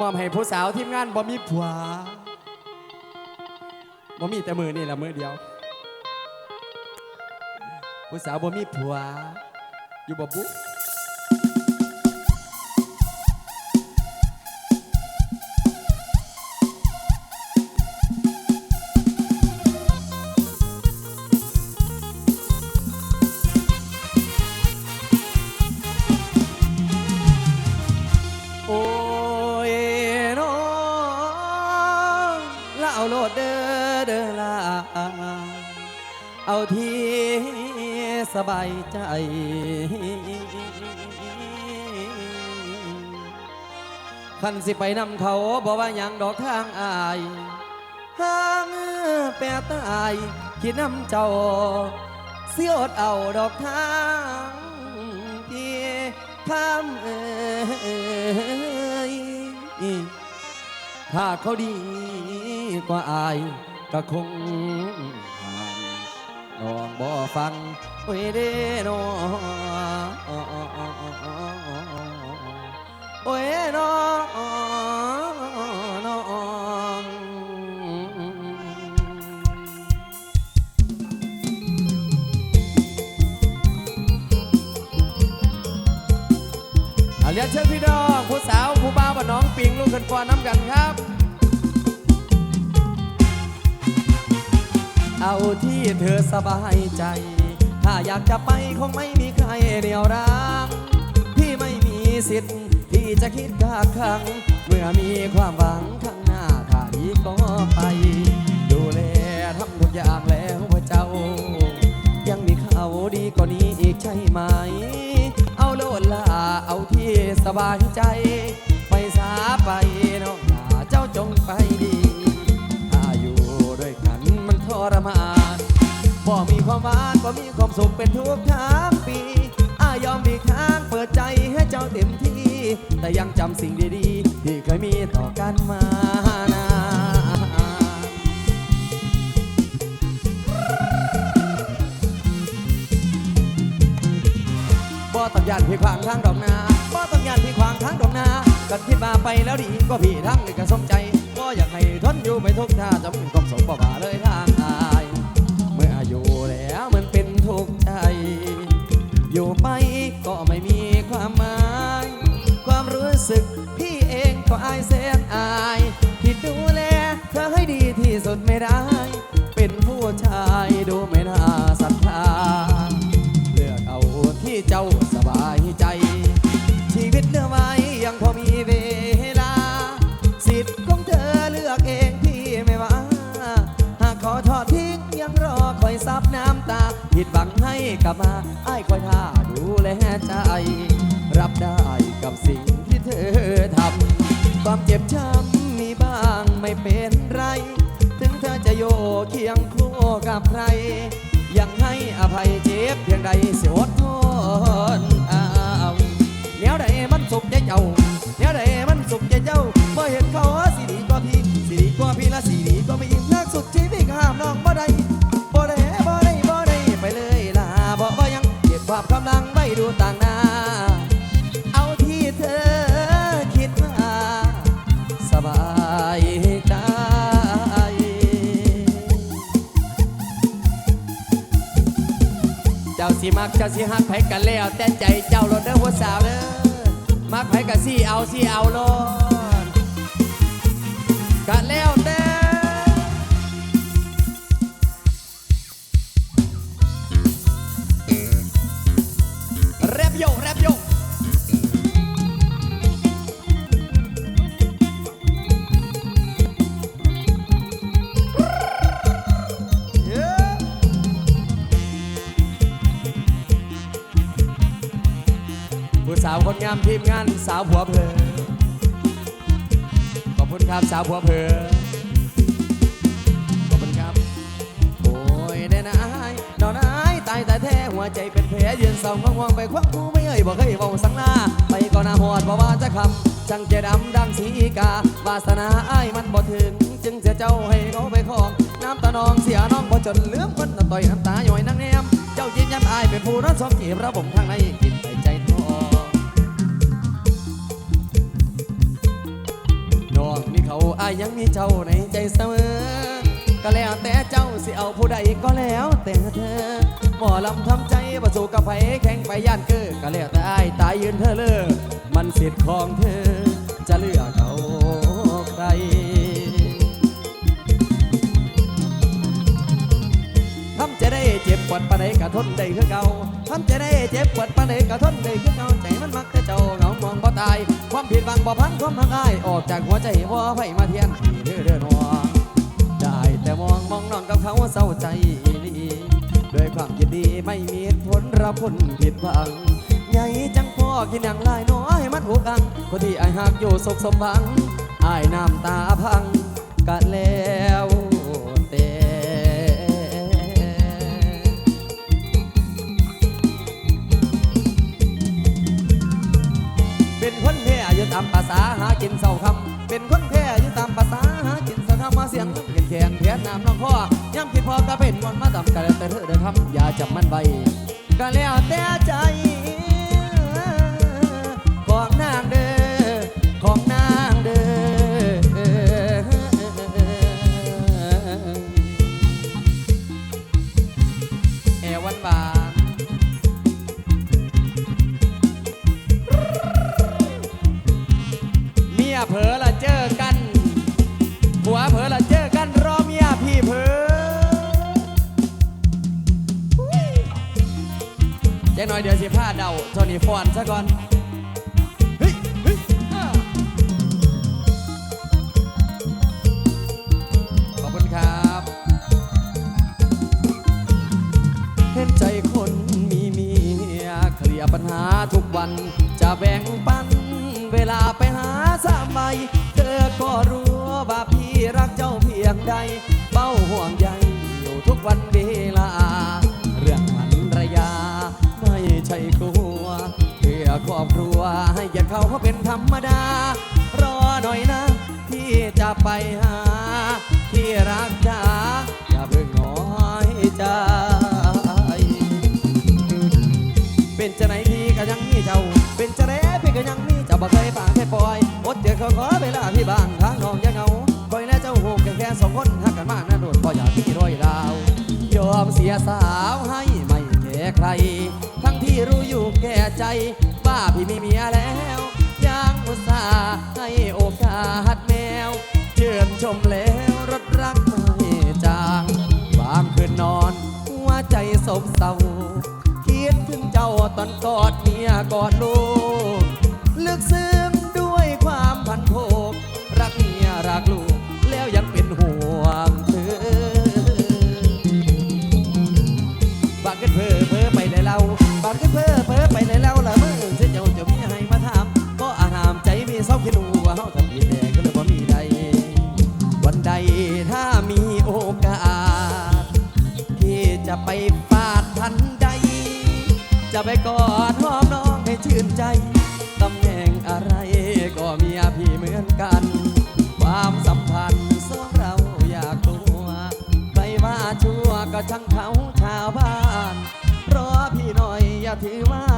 มอบให้ผู้สาวทีมงานบ่มีผัวบ่มีแต่มือนี่แหละมือเดียว ผู้สาวบ่มีผัว อยู่บ่บุ เอาที่สบายใจคันสิไปนำเขาบอกว่าหยังดอกทางอายห่างแปรตายคิดนำเจ้า เสียอดเอาดอกทางที่ข้ามเอยถ้าเขาดีกว่าอายก็คง น้องบ่ฟังโอ้ยเด้น้องโอ้ยน้องน้องเอาเรียนเชิญพี่น้องผู้สาวผู้บ่าวบ้านน้องปิงลูกขึ้นกว่าน้ำกันครับ เอาที่เธอสบายใจ ถ้าอยากจะไปคงไม่มีใครเดียวรักพี่ไม่มีสิทธิ์ที่จะคิดกาครั้งเมื่อมีความหวังข้างหน้าถ้าดีก็ไป ดูแลทำทุกอย่างแล้วว่าเจ้า ยังมีเขาดีกว่านี้อีกใช่ไหม เอาโลดลาเอาที่สบายใจ ความหวานบ่มีความสุขเป็นทุกทั้งปีอายอมดีทางเปิดใจให้เจ้าเต็มที่ แต่ยังจำสิ่งดีๆ ที่เคยมีต่อกันมานานบ่ต้องยันพี่ขวางทางดอกนาบ่ต้องยันพี่ขวางทางดอกนากันคิดมาไปแล้วดีก็พี่ทั้งนี่ก็สมใจบ่อยากให้ทนอยู่ไปทุกท่าจำเป็นความสมบ่บาเลยทางายแสนอายที่ดูแลเธอให้ดีที่สุดไม่ได้ เป็นผู้ชายดูไม่น่าศรัทธา เลือกเอาที่เจ้าสบายใจ ชีวิตเหลือไว้ยังพอมีเวลา สิทธิ์ของเธอเลือกเองพี่ไม่ว่า หากขอทอดทิ้งยังรอคอยซับน้ำตา ผิดหวังให้กลับมาไอ้ายคอยท่าดูแลใจ รับได้กับสิ่งที่เธอทำ ความเจ็บช้ำมีบ้างไม่เป็นไร ถึงเธอจะโยเคียงคู่กับใคร ยังให้อภัยเจ็บเพียงใดเสียอดทนเอาแนวใดมันสุขใจเจ้าแนวใดมันสุขใจเจ้าเมื่อเห็นเขาสิดีกว่าพี่สิดีกว่าพี่ละสิดีกว่าไม่ยิ่งนักสุดชีวิตห้ามน้องบ่ได้บ่ได้บ่ได้บ่ได้ไปเลยล่ะบ่บ่ยังเก็บความกำลังไว้ดูต่าง สิมักเจ้าสิฮักไผกันแล้ว แต่ใจเจ้าโลดเด้อหัวสาวเด้อมักไผกันสิเอาสิเอาโลดกันแล้วาวคนงามทีมงานสาวผัวเพอขอบคุณครับสาวผัวเพอขอบคุณครับ โอ้ยแน่นายนอนายตายแต่แท้หัวใจเป็นแผลยืนเศร้าง่วงไปควักกูไม่เอ่ยบอกเคยเบาสังหน้าไปก่อนหน้าหอดบ่ว่าจะคำจังเจดำดังสีกาวาสนาอ้ายมันบ่ถึง จึงเสียเจ้าให้เขาไปของ น้ำตาน้องเสียน้องพอจนเลือมคนน้ำต่อยน้ำตาหย่อยนั่งแนมเจ้ายืนยันอายเป็นผู้รักสมจีบระบบข้างในกิน ยังมีเจ้าในใจเสมอ ก็แล้วแต่เจ้าสิเอาผู้ใดก็แล้วแต่เธอหมอลำทำใจประสูกับไผแข่งไปย่านเกอก็แล้วแต่อายตายยืนเธอเลิกมันสิทธิ์ของเธอ จะเลือกเอาใครทำจะได้เจ็บปวดปานใดกะทนได้คือเก่าทำจะได้เจ็บปวดปานใดกะทนได้คือเก่าใจมันมักแต่เจ้า องบ่ตาย ความผิดบังบ่พันความหักอายออกจากหัวใจบ่ไผมาเทียนที่เด้อเด้อหนวงได้แต่มองมองนอนกับเขาเศร้าใจอีหลีด้วยความยินดีไม่มีผลรับผลผิดหวังใหญ่จังพ่อกินอย่างลายน้อยให้มันหูกังคนที่อายหักอยู่สุขสมหวังอายน้ำตาพังกะแล้ว ตามภาษาหากินเศร้าคำเป็นคนแพ้อยู่ตามภาษาหากินเศร้าคำมาเสียงเงียนแขนเพียนน้ำน้องพ่อย่ำคิดพอก็เป็นวันมาตำกันแต่เธอเด้อคำอย่าจับมันไว้ก็แล้วแต่ใจ นี่ฟอนซะก่อนขอบคุณครับ เห็นใจคนมีเมียเคลียร์ปัญหาทุกวัน จะแบ่งปัน เวลาไปหาสามใบเธอก็รู้ว่าพี่รักเจ้าเพียงใดเฝ้าห่วง อครอบครัวให้เกียรติเขาเขาเป็นธรรมดา รอหน่อยนะพี่จะไปหา ที่รักจ๋าอย่าเพิ่งน้อยใจเป็นจะไหนพี่ก็ยังมีเจ้า เป็นจะไหนพี่ก็ยังมีเจ้าบ่เคยปากเคยปล่อยอดเดี๋ยวเขาขอเวลาพี่บ้างทางน้องยังเหงาคอยและเจ้าหูแค่แค่สองคนหักกันมากนะโดดพออยากพี่รอยดาวยอมเสียสาวให้ไม่แค่ใคร ทั้งที่รู้อยู่แก่ใจ ว่าพี่มีเมียแล้ว ยังอุตส่าห์ให้โอกาสแมวเชื่นชมแล้วรถรักไม่จางบางคืนนอนหัวใจสมเศร้าคิดถึงเจ้าตอนกอดเมียกอดลูกลึกซึ้งด้วยความพันโพกรักเมียรักลูกแล้วยังเป็นห่วงเธอบางกันเพ้อเพ้อไป จะไปกอดหอมน้องให้ชื่นใจตำแหน่งอะไรก็มีพี่เหมือนกัน ความสัมพันธ์สองเราอยากตัวใครว่าชั่วก็ช่างเขาชาวบ้านรอพี่หน่อยอย่าถือว่า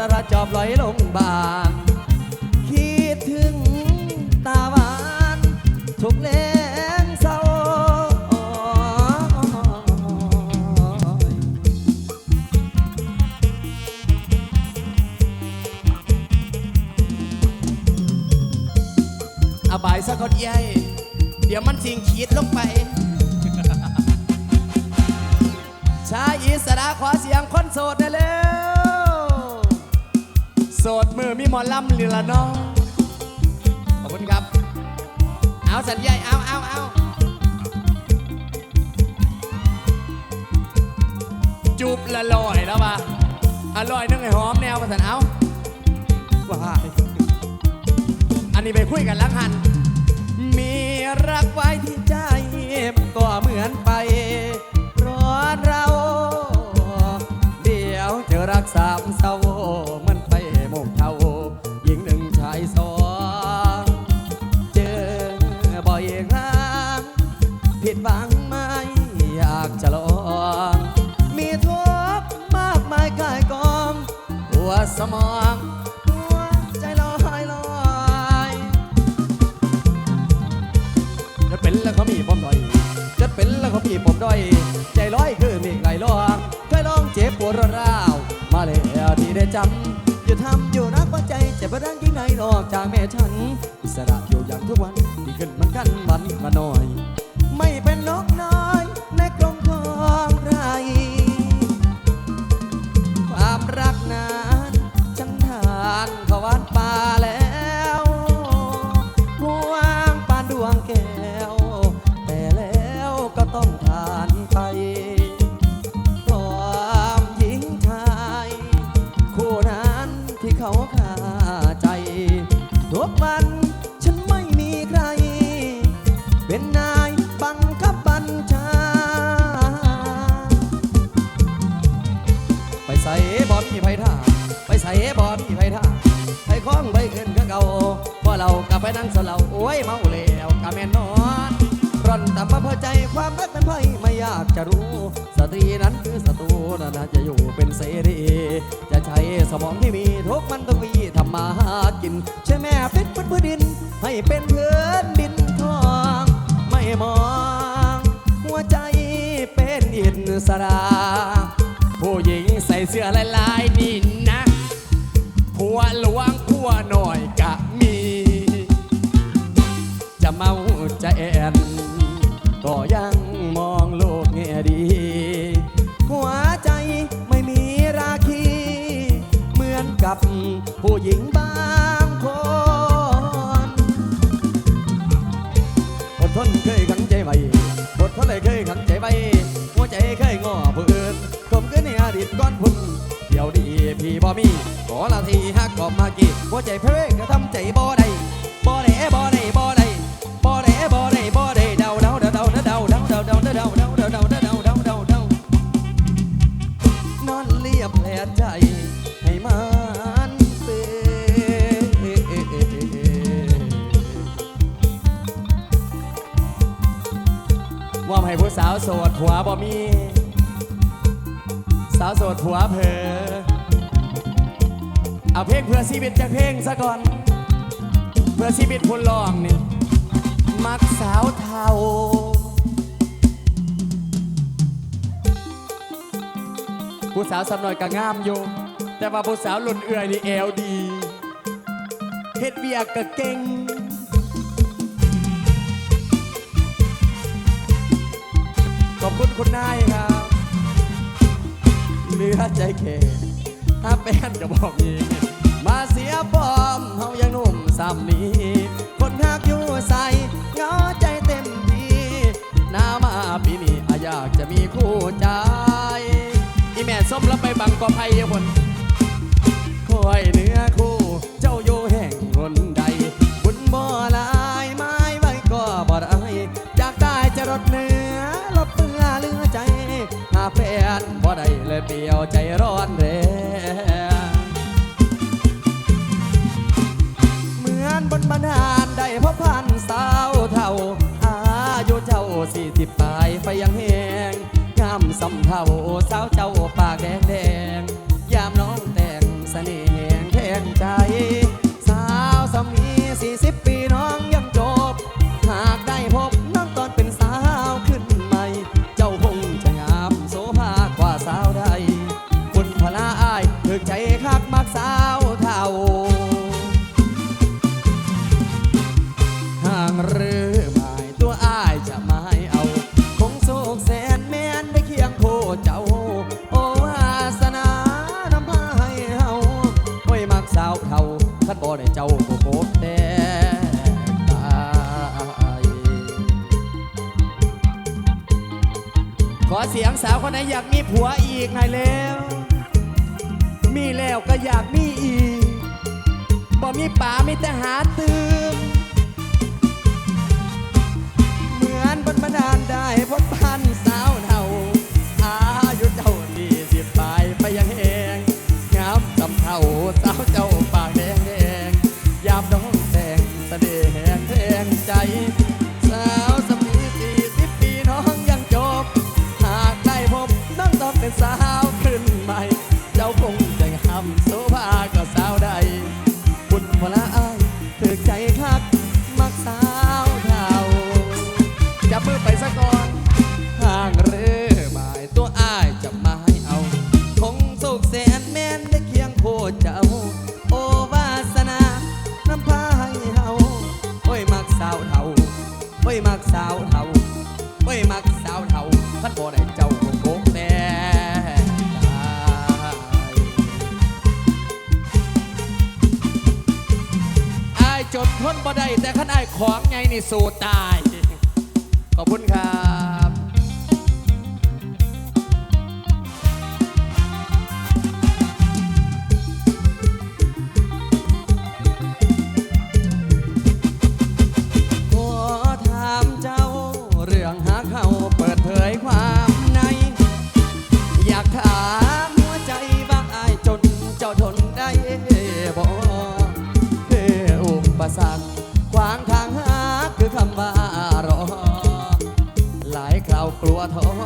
รอรอจอบลอยลงบานคิดถึงตาหวานทุกแรงเศร้าอบายสักคนใหญ่เดี๋ยวมันสิงขีดลงไป ชายอิสระขอเสียงคนโสดได้แล้ว โสดมือมีหมอลำลีละน้องขอบคุณครับ เอาสัญญาเอาเอาเอาจูบละลอยแล้วปะอร่อยนึงไอ้หอมแนวประสันเอาว้ายอันนี้ไปคุยกันลังหัน มีรักไว้ที่ใจก็เหมือนไปร้อนเรา เดี๋ยวเจอรักสาม สมองหัวใจลอยลอยจะเป็นแล้วเขามีผมด้อยจะเป็นแล้วเขามีผมด้อยใจลอยคือมีไหลลองเคยลองเจ็บปวดร้าวมาแล้วที่ได้จำอยู่ทำอยู่นักว่าใจเจ็บระดังยิ่งในนอกจากแม่ฉันอิสระอยู่อย่างทุกวันที่ขึ้นมันกันวันมาหน่อย ไม่เป็นนกน้ เรากลับไปนั่งสลาโอ้ยเมาแล้วกะแม่นนอนร่อนแต่มาพอใจความรักเป็นไผไม่อยากจะรู้ สตรีนั้นคือศัตรูน่าจะอยู่เป็นเสรีจะใช้สมองที่มีทุกมันต้องมีทำมาหากินใช่แม่ฟิตพื้นพื้นดิน ให้เป็นเพื้นดินทอง ไม่มอง หัวใจเป็นอิสระผู้หญิงใส่เสื้อลายลายนี่นะผัวหลวงผัวหน่อย จะเมาจะแอนก็ยังมองโลกแง่ดี หัวใจไม่มีราคี เหมือนกับผู้หญิงบางคนอดทนเคยขังใจไว้อดทนเลยเคยขังใจไว้หัวใจเคยงอผู้อื่นผมก็ในอดีตก้อนพุ่นเดี๋ยวดีพี่บ่มีขอละทีฮักกอบมากี่หัวใจเพ่ก็ทำใจบ่ได้บ่ได้ ว่าให้ผู้สาวโสดผัวบ่มี สาวโสดผัวเพอเอาเพลงเพื่อชีวิตจากเพลงซะก่อน เพื่อชีวิตคนลองนี่ มักสาวเทาผู้สาวสำหน่อยก็งามอยู่แต่ว่าผู้สาวหลุ่นเอื่อยนี่เอวดีเฮ็ดเวียกก็เก่ง คุณคุณนายครับเหลือใจแค่ถ้าแป้นก็บอกยิงมาเสียปอมเฮายังหนุ่มซ้ำนี้ คนหักอยู่ใส่เงาใจเต็มที่หน้ามาปีนี้อาอยากจะมีคู่ใจ อีแม่ส้มแล้วไปบังกอไผ่ยังบนคอยเนื้อคู่ แฟนบ่ได้เลยเปลี่ยวใจร้อนแรงเหมือนบนบานดาลได้พบพันสาวเท่า อายุเจ้าสี่สิบปลายไฟยังแหงงามสำเท่าสาวเจ้ นไหนอยากมีผัวอีกหน่อยแล้ว มีแล้วก็อยากมีอีก บ่มีป่ามีแต่หาตื่นเหมือนบนบันดาลได้พบ บ่ได้แต่ขั้นไอ้ของไงนี่สู้ตาย ขอบคุณครับ 马头。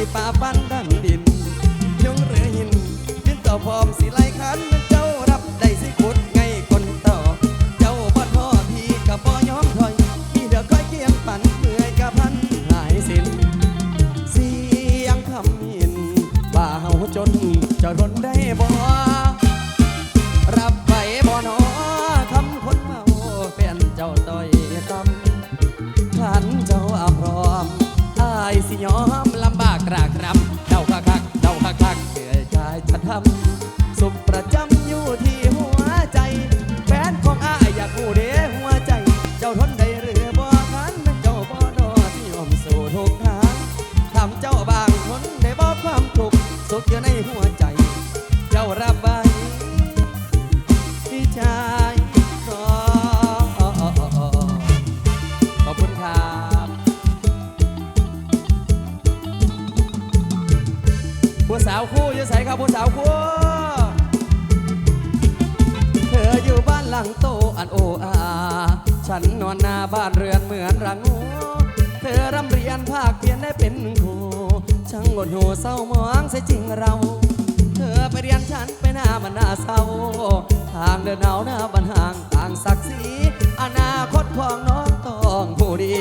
สิป่าปันได ร่ำเรียนภาคเพียนได้เป็นครูช่างงดหัวเศร้ามองเสียจริงเรา เธอไปเรียนฉันไปหน้ามันหน้าเศร้า ทางเดินเอาหน้าบันห่างต่างศักดิ์ศรีอนาคตของน้องต้องผู้ดี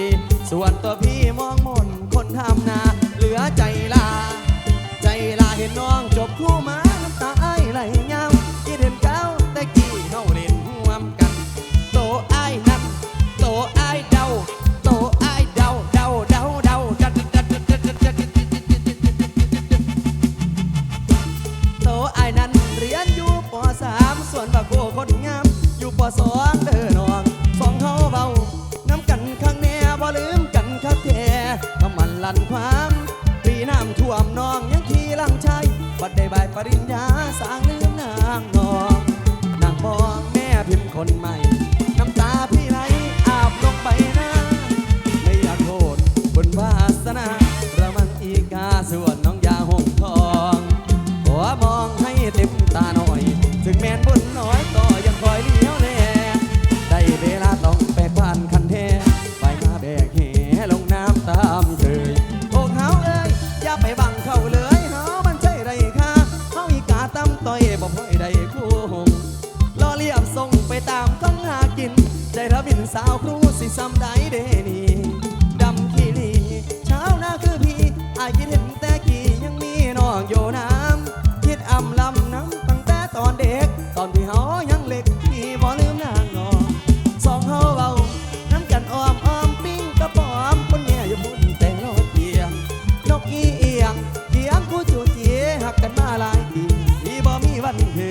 ส่วนตัวพี่มองมนคนทำนา เหลือใจลา ใจลาเห็นน้องจบคู่มา ปสามส่วนบักโกคนงามอยู่ปสองเดินนองสองเท้าเบาน้ำกันข้างแน่บ่ลืมกันครับแท้น้ำมันลั่นความ